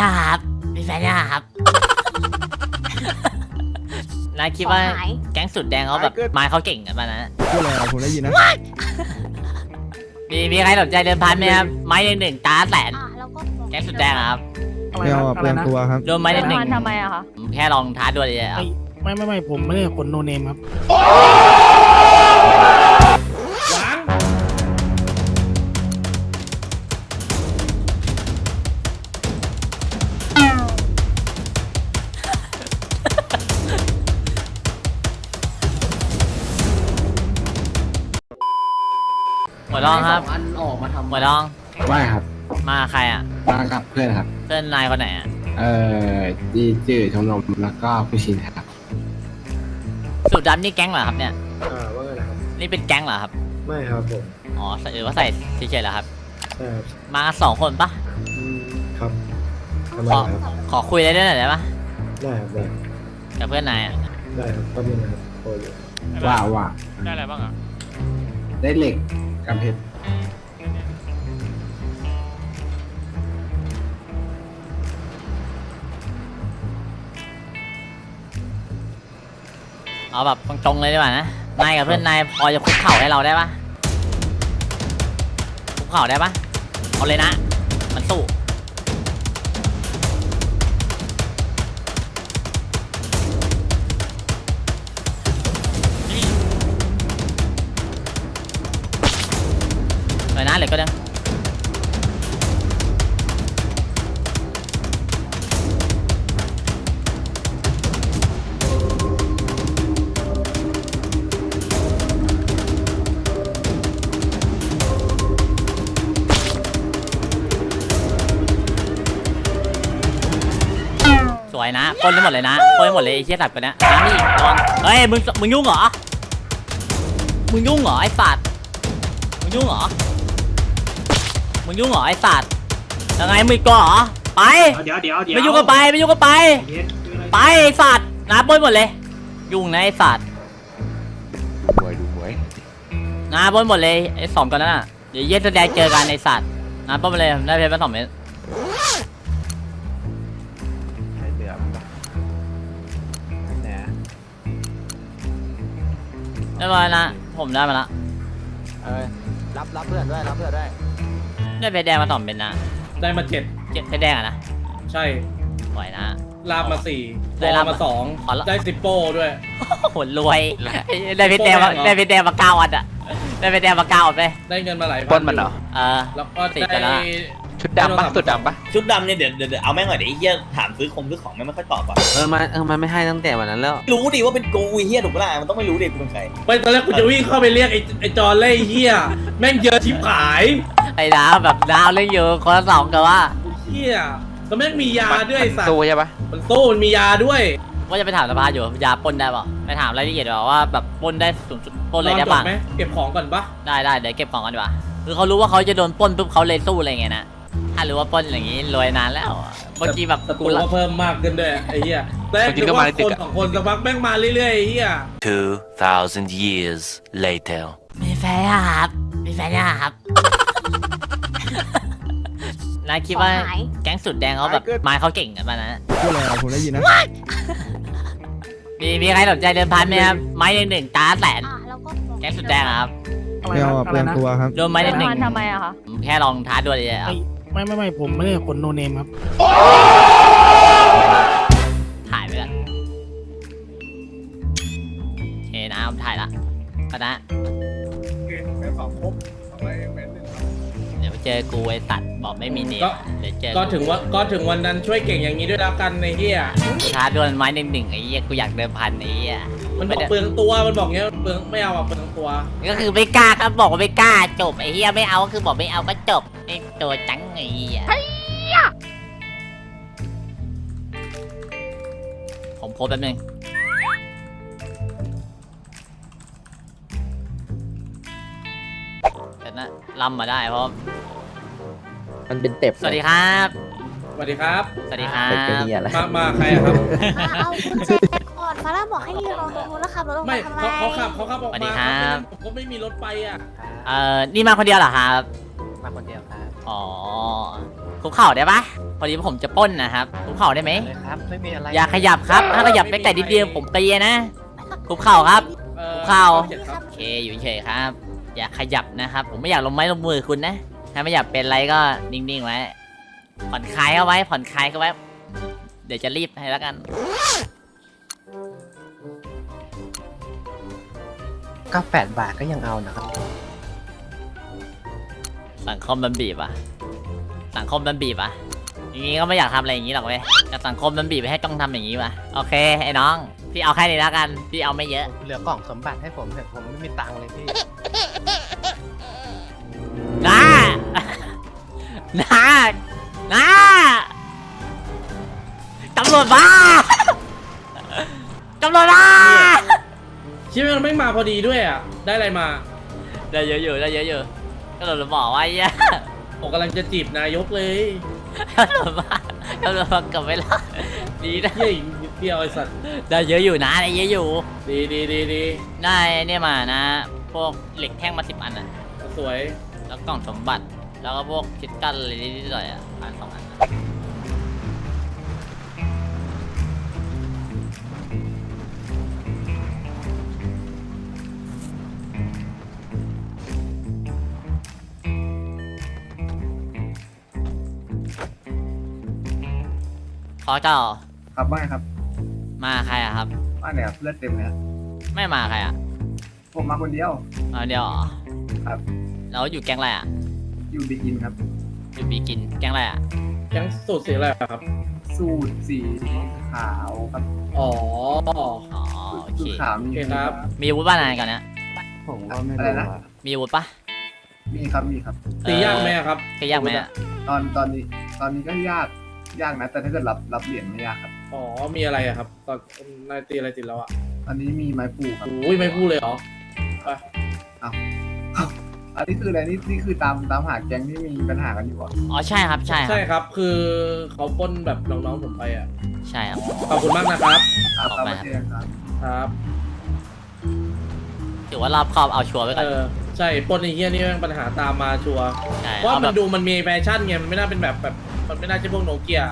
ยังครับ มีแฟนยังครับ นายคิดว่าของหาย แก๊งสุดแดงเขาแบบไม้เขาเก่งกันปะนะ พูดอะไรอะผมได้ยินนะ มีมีใครสนใจเดิมพันไหมครับ ไม้หนึ่งหนึ่งตาแสน อะแล้วก็บอกแก๊งสุดแดงอะครับอะไรไม่นะเอาอะอะเปไรลืองนะตัวครับรวมไม้หนึ่งหนึ่งทำไมอะคะ ผมแค่ลองท้าด้วยเลยครับ ไม่ไม่ไม่ผมไม่ได้คนโนเนมครับหั ออกมาทำหัวรอง ว่าครับมาใครอะ มากับเพื่อนครับ เพื่อนนายคนไหนอะ เอ่อดีจืดชมรมแล้วก็ผู้ชินครับสุดดำนี่แก๊งเหรอครับเนี่ย อ่าว่าไงนะครับ นี่เป็นแก๊งเหรอครับ ไม่ครับผมอ๋อหรือว่าใส่เฉยๆเหรอครับ ใช่ครับมาสองคนปะอืมครับทำไมขอครับขอคุยอะไรด้วยหน่อยได้ปะได้ครับได้กับเพื่อนนายอะได้ครับแป๊บนึงนะครับโอ้ยว่าว่าได้อะไรบ้างอะได้เหล็กกับเพชร เอาแบบตรงๆเลยดีกว่านะ นายกับเพื่อนนายพอจะคุกเข่าให้เราได้ปะคุกเข่าได้ปะเอาเลยนะ มันสู้เลยนะเหลือก็ยัง สวยนะปล้นได้หมดเลยนะปล้นได้หมดเลยไอ้เชี่ยสัตว์คนเนี้ยมานี่ระวังเฮ้ยมึงมึงยุ่งเหรอมึงยุ่งเหรอไอ้สัตว์มึงยุ่งเหรอมึงยุ่งเหรอไอ้สัตว์ยังไงมึงก็เหรอไปเดี๋ยวเดี๋ยวเดี๋ยวไม่ยุ่งก็ไปไม่ยุ่งก็ไป ไปไอ้สัตว์นะปล้นหมดเลย ยุ่งนะไอ้สัตว์หวยดูหวยนะปล้นหมดเลยไอ้สองตัวนั้นอะเดี๋ยวเย็นแสดงเจอกันไอ้สัตว์นะปล้นไปเลยได้เพชรมาสองเม็ด ได้มาแล้วนะผมได้มาละเออรับรับเพื่อนด้วยรับเพื่อนด้วยได้เพชรแดงมาสองเม็ดนะได้มาเจ็ดเจ็ดเพชรแดงอะนะใช่ปล่อยนะ ลาบมาสี่ได้บอลาบมาสองขอละ ได้สิบโป้ด้วยโหรวย ได้เพชรแดงมาได้เพชรแดงมาเก้าอันอะได้เพชรแดงมาเก้าอันไปได้เงินมาหลายพัปล้นมันเหรอ เออ แล้วก็ติดไปได้แล้ว ชุดดำปะสุดดำปะชุดดำเนี่ยเดี๋ยวเดี๋ยวเดี๋ยวเอาแม่งหน่อยเดี๋ยวไอ้เหี้ยถามซื้อคงซื้อของแม่งไม่ค่อยตอบอะเออมันเออมันไม่ให้ตั้งแต่วันนั้นแล้ว รู้ดิว่าเป็นกูไอ้เหี้ยถูกปะล่ะมันต้องไม่รู้ดิกูเป็นใครไปตอนแรกกูจะวิ่งเข้าไปเรียกไอ้ไอ้จอนเล่เฮียแม่งเยอะชิบหายไอ้ดาวแบบดาวเล่นอยู่คนละสองกันว่า เฮียแล้วแม่งมียามันด้วยไอ้สัตว์สู้ใช่ปะมันสู้มันมียาด้วยว่าจะไปถามสภาอยู่ยาปล้นได้ป่ะไปถามรายละเอียดดีกว่าว่าแบบปล้นได้สูงสุดปล้นอะไรได้นอนจบ้าบงไหมเก็บของก่อนปะได้ได้เดี๋ยวเก็บของกันดีกว่าคือเขารู้ว่าเขาจะโดนปล้นปุ๊บเขาเลยสู้อะไรเงี้ยนะ ถ้ารู้ว่าปล้นอย่างงี้รวยนานแล้วบางทีแบบศัตกูรูละก็เพิ่มมากขึ้นด้วยไอ้เหี้ยแต่บางทีคือก็มาว่าในคตึกนอะ สองคนสักพักแม่งมาเรื่อยๆไอ้เหี้ย2,000 years later. มีแฟนยังครับ มีแฟนยังครับ นายคิดว่าของหาย แก๊งสุดแดงเขาแบบไม้เขาเก่งกันปะนะ พูดอะไรอะผมได้ยินนะ มีมีใครสนใจเดิมพันไหมครับ ไม้หนึ่งหนึ่งตาแสน อะแล้วก็บอกแก๊งสุดแดงอะครับอะไรไม่นะเอาอะอะเปไรลืองนะตัวครับรวมไม้หนึ่งหนึ่งทำไมอะคะผมแค่ลองท้าด้วยเลยครับ ไม่ไม่ไม่ผมไม่ได้คนโนเนมครับ ถ่ายไปกันโอเคนะผมถ่ายละก็นะเดี๋ยวไปเจอกูไอ้สัตว์บอกไม่มีเนมเดี๋ยวเจอก็ถึงว่าก็ถึงวันนั้นช่วยเก่งอย่างนี้ด้วยแล้วกันไอ้เหี้ยกูท้าดวลไม้หนึ่งหนึ่งไอ้เหี้ยกูอยากเดิมพันไอ้เหี้ยมันบอกเปลืองตัวมันบอกเงี้ยเปลืองไม่เอาอะเปลืองตัวก็คือไม่กล้าครับบอกว่าไม่กล้าจบไอ้เหี้ยไม่เอาก็คือบอกไม่เอาก็จบ ไอ้ตัวจังไอ้เหี้ยผมโพสต์แป๊บนึงแต่นะลำมาได้เพราะมันเป็นเต็บสวัสดีครับ สวัสดีครับ สวัสดีครับเต็บเป็นเหี้ยอะไร มามาใครอะครับอะเอาคุณแจก่อนฟาร่าบอกให้ยืนรอตรงนู้นแล้วขับรถออกไม่มาทำไมเขาเขาขับเขาขับออกสวัสดีมาครับ ผมก็ไม่มีรถไปอะเอ่อนี่มาคนเดียวเหรอครับ อ๋อคุกเข่าได้ปะพอดีผมจะปล้นนะครับคุกเข่าได้ไหมเลยครับ ไม่มีอะไรอย่าขยับครับถ้าขยับไปแต่นิดเดียวผมตีนะคุกเข่าครับเอ่อข่าวเจ็ดครับโอเคอยู่เฉยๆครับ อย่าขยับนะครับ ผมไม่อยากลงไม้ลงมือคุณนะถ้าไม่อยากเป็นไรก็นิ่งๆไว้ผ่อนคลายเอาไว้ผ่อนคลายเอาไว้ เดี๋ยวจะรีบให้แล้วกันก็แปดบาทก็ยังเอานะครับ สังคมมันบีบอะ สังคมมันบีบอะ อย่างงี้ก็ไม่อยากทำอะไรอย่างงี้หรอกเว้ยแต่สังคมมันบีบให้ต้องทำอย่างงี้ว่ะโอเคไอ้น้อง พี่เอาแค่นี้แล้วกัน พี่เอาไม่เยอะ เหลือกล่องสมบัติให้ผมเถอะผมไม่มีตังค์เลยพี่ น้า น้า น้า ตำรวจมาตำรวจมาชิปมันไม่มาพอดีด้วยอะ ได้อะไรมา ได้เยอะอยู่ได้เยอะอยู่ ตำรวจบอกว่าไอ้เหี้ยผมกำลังจะจีบนายกเลยตำรวจมาตำรวจมากับเวลาดีนะเฮ้ยนิดเดียวไอ้สัตว์ได้เยอะอยู่นะได้เยอะอยู่ ดีดีดีดีได้เนี่ยมานะ พวกเหล็กแท่งมาสิบอันอะ สวย แล้วกล่องสมบัติ แล้วก็พวกคิดกันอะไรนิดๆหน่อยๆอะอันสองอัน อเจ้า ครับว่าไงครับมาใครอะครับว่าเนี่ยเลือดเต็มเลยไม่มาใครอะผมมาคนเดียว เอาเดียวเหรอครับ แล้วอยู่แก๊งอะไรอะอยู่บิกินครับ อยู่บีกินแก๊งอะไรอะแก๊งสูตรสีอะไรอะครับ สูตรสีขาวครับอ๋อ อ๋อโอเคสูตรขาวมีโอเคครับ มีอาวุธบ้านานก่อนเนี้ยผมก็ไม่อะไรรู้นะอะมีอาวุธปะมีครับมีครับ ตียากไหมอะครับเคยยากไหมอะตอนตอนนี้ ตอนนี้ก็ยาก ยากนะ แต่ถ้าเกิดรับรับเหรียญไม่ยากครับ อ๋อ มีอะไรอะครับ ตอนนายตีอะไรติดแล้วอะอันนี้มีไม้ปูครับโอ้ยไม่พูดเลยเหรอไปอันนี้คืออะไรนี่นี่คือตามตามหาแก๊งที่มีปัญหากันอยู่เหรอะอ๋อใช่ครับใช่ครัใช่บครับ คือเขาปล้นแบบน้องๆผมไปอะใช่ครับ ขอบคุณมากนะครับครับออกตามมาประเทศครับ ครับ ถือว่ารอบครอบเอาชัวร์ไว้ก่เออนอ ใช่ปล้นไอ้เหี้ยนี่แม่งปัญหาตามมาชัวร์ใช่ว่าเอาแบมันบดูมันมีแฟชั่นไงมันไม่น่าเป็นแบบแบบมันไม่น่าใช่พวกโนเกีย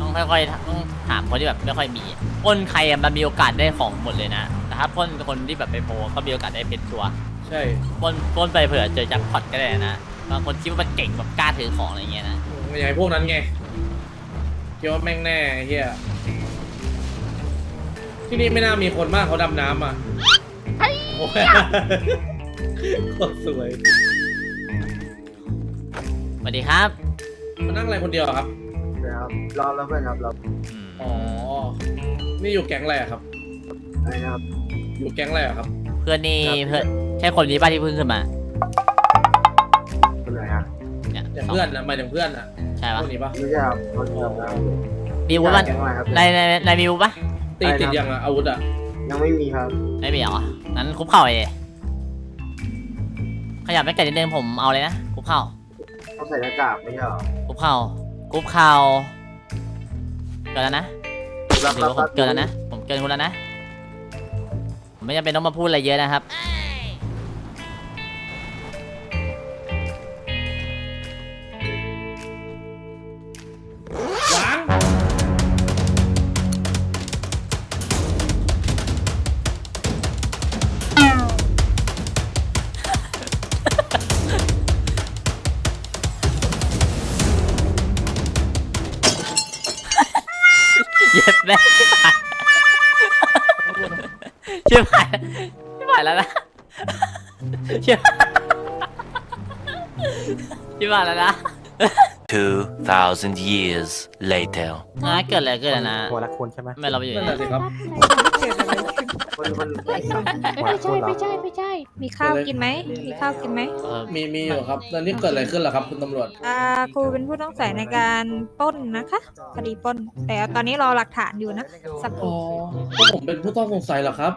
ต้องค่อยๆต้องถามคนที่แบบไม่ค่อยมีปล้นใครอะมันมีโอกาสได้ของหมดเลยนะแต่ถ้าปล้นคนที่แบบไปโมก็มีโอกาสได้เพชรชัวร์ใช่ปล้นปล้นไปเผื่อเจอแจ็คพอตก็ได้นะบางคนคิดว่ามันเก่งแบบกล้าถือของอะไรเงี้ยนะอย่างไอ้พวกนั้นไงคิดว่าแม่งแน่ไอ้เฮียที่นี่ไม่น่ามีคนมากเขาดำน้ำอะโอ้ย โคตรสวยสวัสดีครับมานั่งอะไรคนเดียวอะครับครับรอแล้วเพื่อนครับรออืมอ๋อ นี่อยู่แก๊งอะไรอะครับอะไรนะครับ อยู่แก๊งอะไรอะครับ เพื่อนนี่เพื่อนใช่คนนี้ป้าที่เพิ่งขึ้นมาเป็นไรครับเนี่ยอย่างเพื่อนนะหมายถึงเพื่อนอะใช่พปะวกนี้ปะไม่ใช่ครับเขาทำงานมีอาวุธปะแก๊งอะไรครับในในในมีอาวุธปะตีติดยังอะอาวุธอะยังไม่มีครับไม่มีเหรองั้นคุบเข่าเอง ขยับไม่ไกลนิดนึงผมเอาเลยนะคุบเข่าเขาใส่หน้ากากไม่ใช่หรอคุบเข่าคุบเข่าเกินแล้วนะถือว่าผมเกินแล้วนะ ผมเกินคุณแล้วนะ ผมไม่จำเป็นต้องมาพูดอะไรเยอะนะครับ แม่ชิบหายชิบหายชิบหายแล้วนะชิบชิบหายแล้วนะ2,000 years later. นะเกิดอะไรขึ้นอะนะหัวละคนใช่ไหมทำไม่เราไปอยู่นั่นแหนี่ละสิครับมัน มันไม่ใช่ไม่ใช่ไม่ใช่ไม่ใช่ มีข้าวกินไหม มีข้าวกินไหมเออมีมีอยู่ครับแล้วนี่เกิดอะไรขึ้นเหรอครับ คุณตำรวจ อ่าครูเป็นผู้ต้องสงสัยในการปล้นนะคะคดีปล้น แต่ตอนนี้รอหลักฐานอยู่นะสักคอ๋รู่อก็ผมเป็นผู้ต้องสงสัยเหรอครับ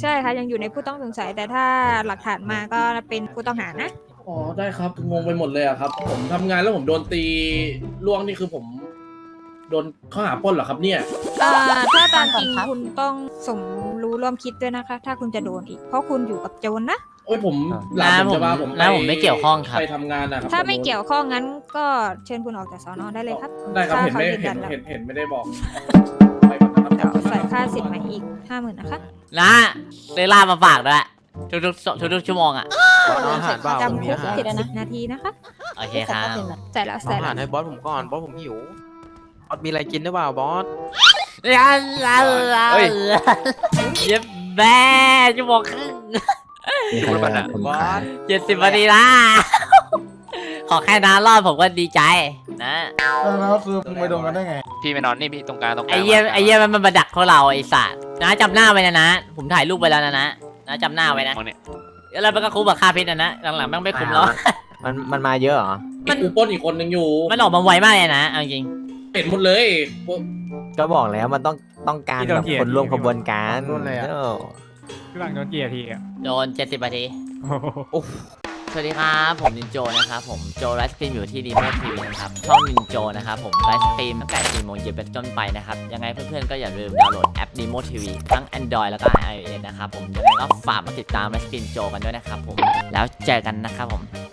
ใช่ค่ะยังอยู่ในผู้ต้องสงสัย แต่ถ้าหลักฐานมาก็เป็นผู้ต้องหานะ อ๋อได้ครับงงไปหมดเลยอะครับ ผมทำงานแล้วผมโดนตีล่วงนี่คือผม โดนข้อหาปล้นเหรอครับเนี่ยอ่าถ้าตามจริงคุณต้องสมรู้ร่วมคิดด้วยนะคะ ถ้าคุณจะโดนอีก เพราะคุณอยู่กับโจรนะ โอ้ยผมหลานผมจะพาผมน้าผมไม่เกี่ยวข้องครับ ไปทำงานนะครับถ้าไม่เกี่ยวข้องงั้นก็เชิญคุณออกจากสอนอได้เลยครับได้ครับเห็นถ้าไม่เขายืนเห็ยันนแล้วเห็นเห็นไม่ได้บอกไปก่อนนะครับ เดี๋ยวใส่ค่าสินมาอีกห้าหมื่นนะคะ นะเซล่ามาฝากด้วยทุกๆทุกๆชั่วโมงอะอาหารเปล่าจำคุกอาหารสิบนาทีนะคะ โอเคครับ ใส่แล้วเอาใส่อาแล้หาวรให้บอสผมก่อนบอสผมหิวบอ สมีอะไรกินหรือเปล่าบอส ลาลาลาเฮ้ย เย็บแม่ชั่วโมงครึ่งมีใครบ้างคนบอขายสเจ็ดสิบนาทีละขอแค่น้ารอดผมก็ดีใจนะ แล้วคือมึงไปโดนกันได้ไง พี่ไปนอนนี่พี่ตรงกลางตรงกลางไอ้เยี่ยไอ้เยี่ยมันมันมาดักพวกเราไอ้สัตว์นะจำหน้าไว้นะนะ ผมถ่ายรูปไว้แล้วนะนะนะจำหน้าไว้นะมองเนี่ยแล้วมันก็คุ้มกับค่าเพชรนะนะหลังๆแม่งไม่คุ้มแล้ว มันมันมาเยอะเหรอมัน กูปล้นอีกคนหนึ่งอยู่ มันออกมาไวมากเลยนะเอาจริง เห็นหมดเลยพวกก็บอกแล้วมันต้องต้องการแบบคนร่วมขบวนการโดนอะไรอะ เออพี่บังโดนกี่นาทีอะโดนเจ็ดสิบนาที โอ้สวัสดีครับ ผมนินโจนะครับ ผมโจไลฟ์สตรีมอยู่ที่ดีโมทีวีนะครับ ช่องนินโจนะครับ ผมไลฟ์สตรีมตั้งแต่4โมงเย็นเป็นต้นไปนะครับ ยังไงเพื่อนๆ ก็อย่าลืมดาวน์โหลดแอป Nemo TV ทั้ง Android แล้วก็ iOS นะครับผมยังไงก็ฝากมาติดตามไลฟ์สตรีมโจกันด้วยนะครับผม แล้วเจอกันนะครับผม Keep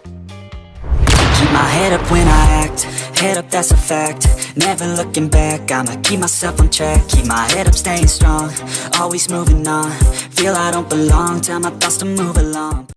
head up when I act, head up that's a fact. Never looking back, I'ma keep myself on track. Keep my head up staying strong, always moving on. Feel I don't belong, tell my thoughts to move along